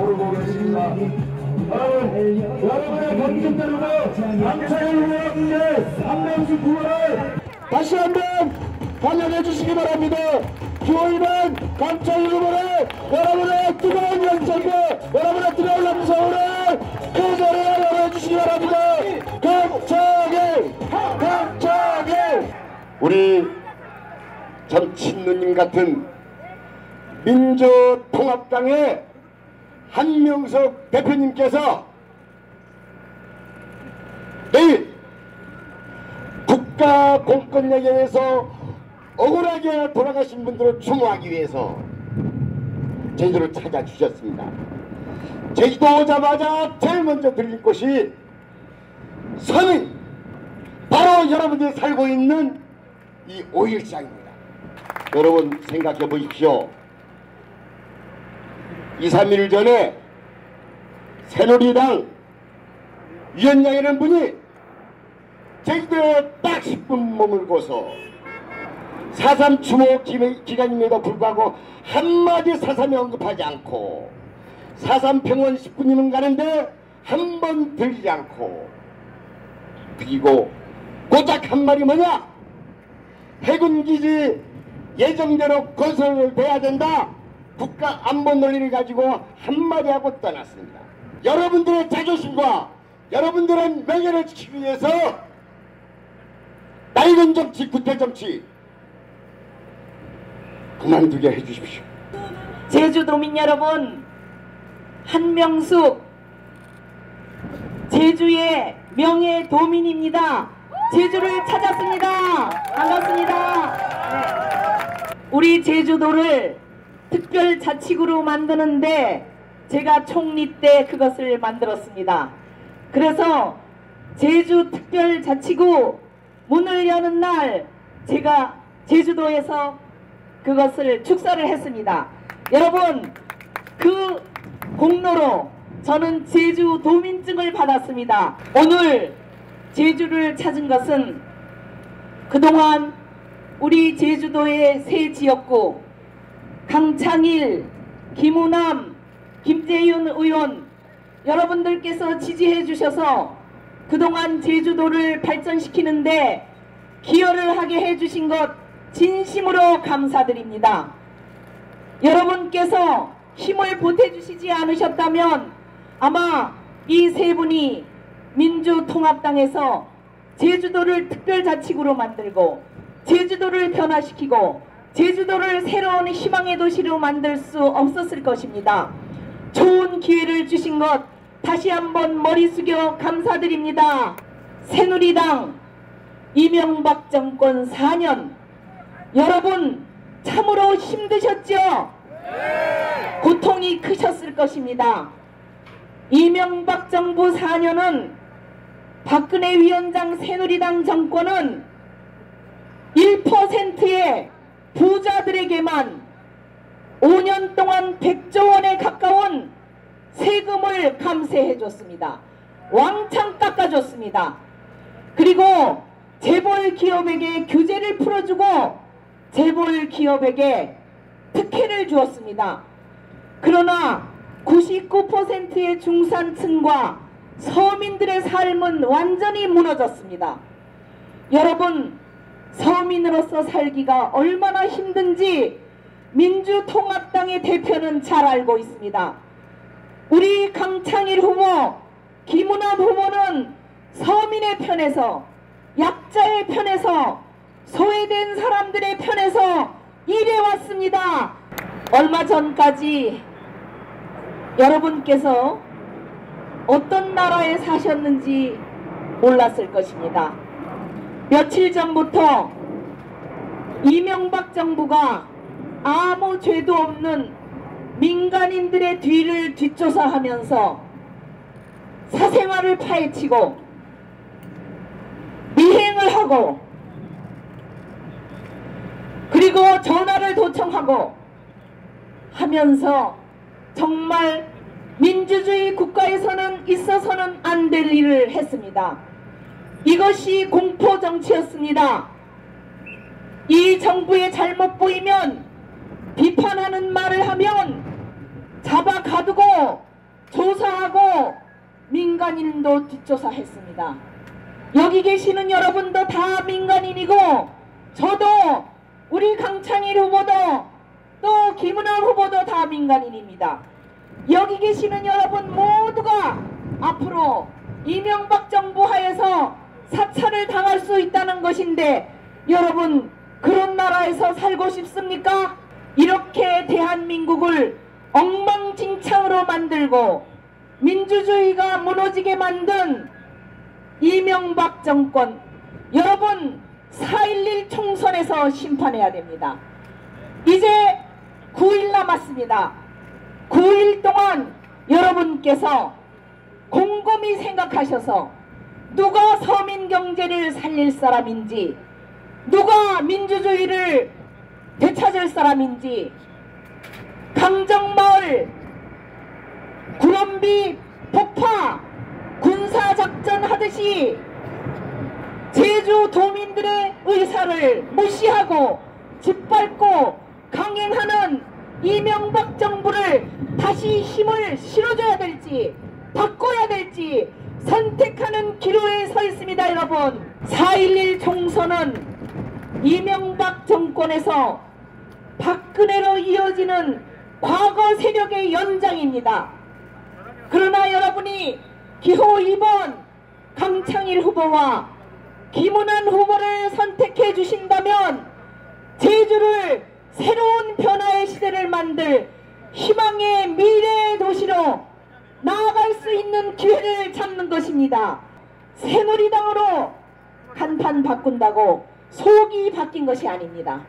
오르고 계십니다. 여러분, 여러분의 번쩍 때리고 강창을 후보님께 한명씩 구호를 다시 한번 환영해 주시기 바랍니다. 기호이는 강창일 후보를 여러분의 뜨거운 열정과 여러분의 뜨거운 우리 전 친누님 같은 민주통합당의 한명석 대표님께서 내일 국가 공권력에 의해서 억울하게 돌아가신 분들을 추모하기 위해서 제주도를 찾아주셨습니다. 제주도 오자마자 제일 먼저 들린 곳이 서민 바로 여러분들이 살고 있는 이 오일장입니다. 여러분 생각해 보십시오. 2, 3일 전에 새누리당 위원장이라는 분이 제주도에 딱 10분 머물고서 4.3 추모 기간임에도 불구하고 한마디 4.3에 언급하지 않고 4.3 평원 19님은 가는데 한 번 들리지 않고 그리고 고작 한 말이 뭐냐 해군기지 예정대로 건설돼야 된다. 국가 안보 논리를 가지고 한마디 하고 떠났습니다. 여러분들의 자존심과 여러분들의 명예를 지키기 위해서 낡은 정치, 구태 정치 그만두게 해주십시오. 제주도민 여러분, 한명숙 제주의 명예 도민입니다. 제주를 찾았습니다. 반갑습니다. 네. 우리 제주도를 특별자치구로 만드는데 제가 총리 때 그것을 만들었습니다. 그래서 제주 특별자치구 문을 여는 날 제가 제주도에서 그것을 축사를 했습니다. 여러분 그 공로로 저는 제주 도민증을 받았습니다. 오늘 제주를 찾은 것은 그동안 우리 제주도의 새 지역구 강창일, 김우남, 김재윤 의원 여러분들께서 지지해 주셔서 그동안 제주도를 발전시키는데 기여를 하게 해주신 것 진심으로 감사드립니다. 여러분께서 힘을 보태주시지 않으셨다면 아마 이 세 분이 민주통합당에서 제주도를 특별자치구로 만들고 제주도를 변화시키고 제주도를 새로운 희망의 도시로 만들 수 없었을 것입니다. 좋은 기회를 주신 것 다시 한번 머리 숙여 감사드립니다. 새누리당 이명박 정권 4년 여러분 참으로 힘드셨죠? 고통이 크셨을 것입니다. 이명박 정부 4년은 박근혜 위원장 새누리당 정권은 1%의 부자들에게만 5년 동안 100조 원에 가까운 세금을 감세해 줬습니다. 왕창 깎아줬습니다. 그리고 재벌 기업에게 규제를 풀어주고 재벌 기업에게 특혜를 주었습니다. 그러나 99%의 중산층과 서민들의 삶은 완전히 무너졌습니다. 여러분 서민으로서 살기가 얼마나 힘든지 민주통합당의 대표는 잘 알고 있습니다. 우리 강창일 후보, 김우남 후보는 서민의 편에서 약자의 편에서 소외된 사람들의 편에서 일해왔습니다. 얼마 전까지 여러분께서 어떤 나라에 사셨는지 몰랐을 것입니다. 며칠 전부터 이명박 정부가 아무 죄도 없는 민간인들의 뒤를 뒷조사하면서 사생활을 파헤치고 미행을 하고 그리고 전화를 도청하고 하면서 정말 민주주의 국가에서는 있어서는 안 될 일을 했습니다. 이것이 공포 정치였습니다. 이 정부의 잘못 보이면 비판하는 말을 하면 잡아 가두고 조사하고 민간인도 뒷조사했습니다. 여기 계시는 여러분도 다 민간인이고 저도 우리 강창일 후보도 또 김은아 후보도 다 민간인입니다. 여기 계시는 여러분 모두가 앞으로 이명박 정부 하에서 사찰을 당할 수 있다는 것인데 여러분 그런 나라에서 살고 싶습니까? 이렇게 대한민국을 엉망진창으로 만들고 민주주의가 무너지게 만든 이명박 정권 여러분 4.11 총선에서 심판해야 됩니다. 이제 9일 남았습니다. 9일 동안 여러분께서 곰곰이 생각하셔서 누가 서민 경제를 살릴 사람인지 누가 민주주의를 되찾을 사람인지 강정마을 구럼비 폭파 군사작전 하듯이 제주 도민들의 의사를 무시하고 짓밟고 강행하는 이명박 정부를 다시 힘을 실어줘야 될지 바꿔야 될지 선택하는 기로에 서 있습니다 여러분. 4.11 총선은 이명박 정권에서 박근혜로 이어지는 과거 세력의 연장입니다. 그러나 여러분이 기호 2번 강창일 후보와 김은환 후보를 선택해 주신다면 제주를 새로운 변화의 시대를 만들 희망의 미래의 도시로 나아갈 수 있는 기회를 잡는 것입니다. 새누리당으로 간판 바꾼다고 속이 바뀐 것이 아닙니다.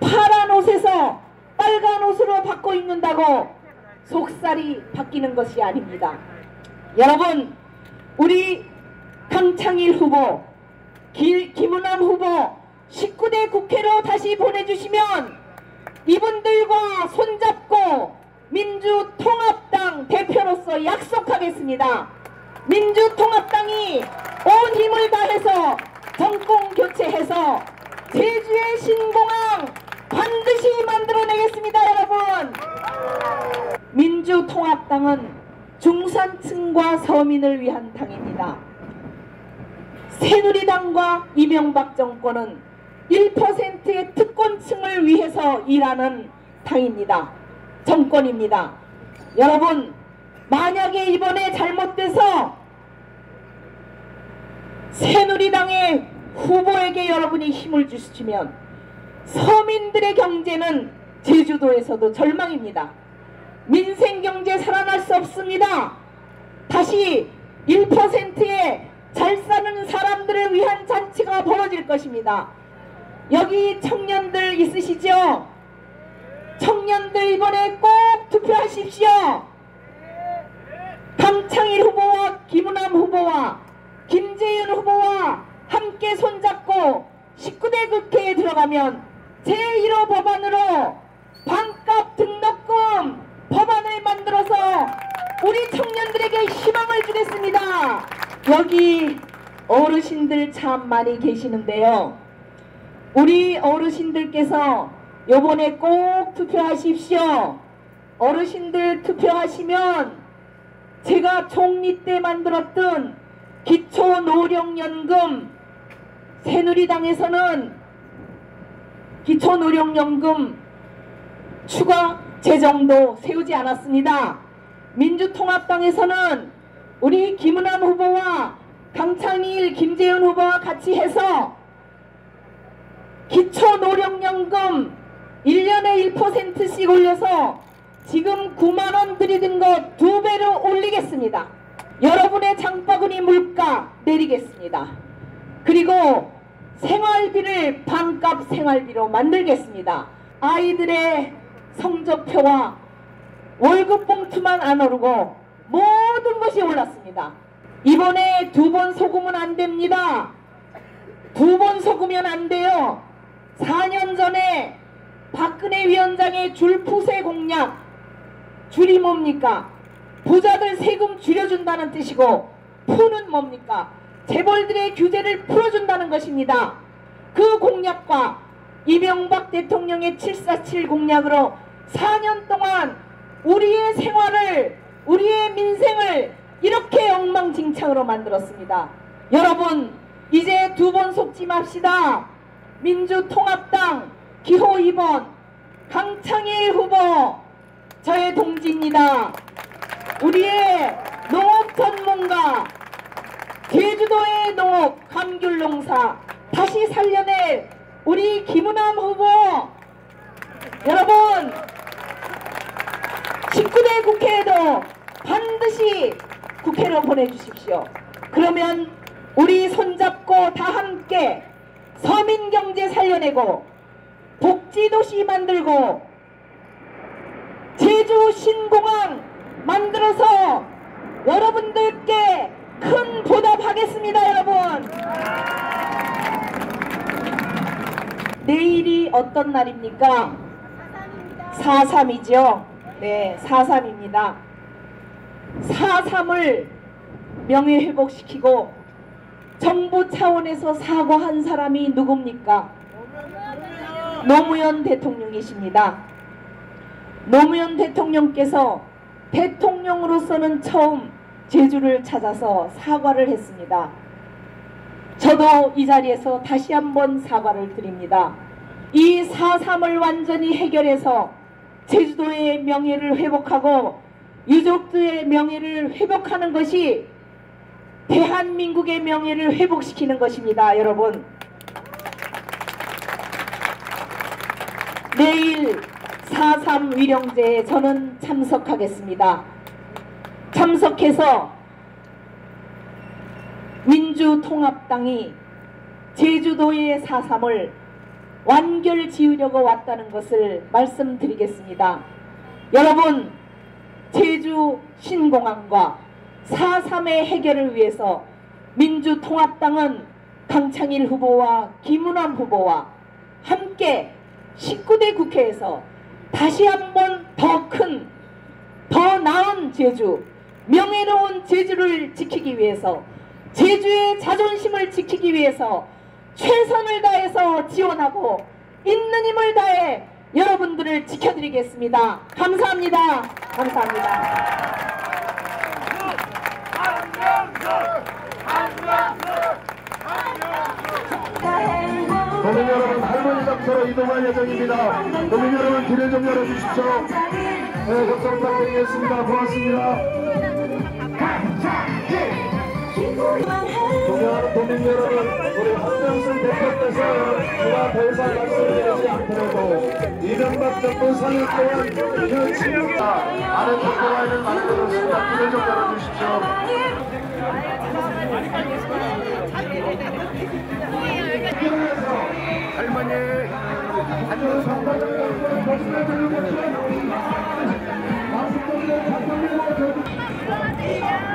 파란 옷에서 빨간 옷으로 바꿔 입는다고 속살이 바뀌는 것이 아닙니다. 여러분 우리 강창일 후보 기, 김은남 후보 19대 국회로 다시 보내주시면 이분들과 손잡고 민주통합당 대표로서 약속하겠습니다. 민주통합당이 온 힘을 다해서 정권 교체해서 제주의 신공항 반드시 만들어내겠습니다 여러분 민주통합당은 중산층과 서민을 위한 당입니다. 새누리당과 이명박 정권은 1%의 특권층을 위해서 일하는 당입니다. 정권입니다. 여러분 만약에 이번에 잘못돼서 새누리당의 후보에게 여러분이 힘을 주시면 서민들의 경제는 제주도에서도 절망입니다. 민생 경제 살아날 수 없습니다. 다시 1%의 잘 사는 사람들을 위한 잔치가 벌어질 것입니다. 여기 청년들 있으시죠? 청년들 이번에 꼭 투표하십시오. 강창일 후보와 김은남 후보와 김재윤 후보와 함께 손잡고 19대 국회에 들어가면 제1호 법안으로 반값 등록금 법안을 만들어서 우리 청년들에게 희망을 주겠습니다. 여기 어르신들 참 많이 계시는데요. 우리 어르신들께서 요번에 꼭 투표하십시오. 어르신들 투표하시면 제가 총리 때 만들었던 기초노령연금 새누리당에서는 기초노령연금 추가 재정도 세우지 않았습니다. 민주통합당에서는 우리 김은환 후보와 강창일, 김재현 후보와 같이 해서 기초노령연금 1년에 1%씩 올려서 지금 9만원 드리던 것두 배로 올리겠습니다. 여러분의 장바구니 물가 내리겠습니다. 그리고 생활비를 반값 생활비로 만들겠습니다. 아이들의 성적표와 월급 봉투만 안 오르고 모든 것이 올랐습니다. 이번에 두 번 속으면 안 됩니다. 두 번 속으면 안 돼요. 4년 전에 박근혜 위원장의 줄푸세 공약 줄이 뭡니까? 부자들 세금 줄여준다는 뜻이고 푸는 뭡니까? 재벌들의 규제를 풀어준다는 것입니다. 그 공약과 이명박 대통령의 747 공약으로 4년 동안 우리의 생활을 우리의 민생을 이렇게 엉망진창으로 만들었습니다. 여러분 이제 두 번 속지 맙시다. 민주통합당 기호 2번 강창일 후보 저의 동지입니다. 우리의 농업 전문가 제주도의 농업 감귤농사 다시 살려낼 우리 김은남 후보 여러분 19대 국회에도 반드시 국회로 보내주십시오. 그러면 우리 손잡고 다 함께 서민경제 살려내고 복지도시 만들고 제주 신공항 만들어서 여러분들께 큰 보답하겠습니다 여러분. 내일이 어떤 날입니까? 4.3이죠? 네 4.3입니다. 4.3을 명예회복시키고 정부 차원에서 사과한 사람이 누굽니까? 노무현 대통령이십니다. 노무현 대통령께서 대통령으로서는 처음 제주를 찾아서 사과를 했습니다. 저도 이 자리에서 다시 한번 사과를 드립니다. 이 4.3을 완전히 해결해서 제주도의 명예를 회복하고 유족들의 명예를 회복하는 것이 대한민국의 명예를 회복시키는 것입니다. 여러분. 내일 4.3 위령제에 저는 참석하겠습니다. 참석해서 민주통합당이 제주도의 4.3을 완결 지으려고 왔다는 것을 말씀드리겠습니다. 여러분, 제주 신공항과 4.3의 해결을 위해서 민주통합당은 강창일 후보와 김은환 후보와 함께 19대 국회에서 다시 한번 더 큰, 더 나은 제주, 명예로운 제주를 지키기 위해서 제주의 자존심을 지키기 위해서 최선을 다해서 지원하고 있는 힘을 다해 여러분들을 지켜드리겠습니다. 감사합니다. 감사합니다. 도민 여러분 할머니 장소로 이동할 예정입니다. 도민 여러분 길을 좀 열어주십시오. 네, 접수 부탁드리겠습니다. 고맙습니다. 존경하는 도민 여러분, 우리 한명승 대표께서 제가 더 이상 말씀드리지 않더라도 이명박 정부 4년 동안 그 친구가 많은 정보와는 만들었습니다. 길을 좀 열어주십시오. 할머니, 화이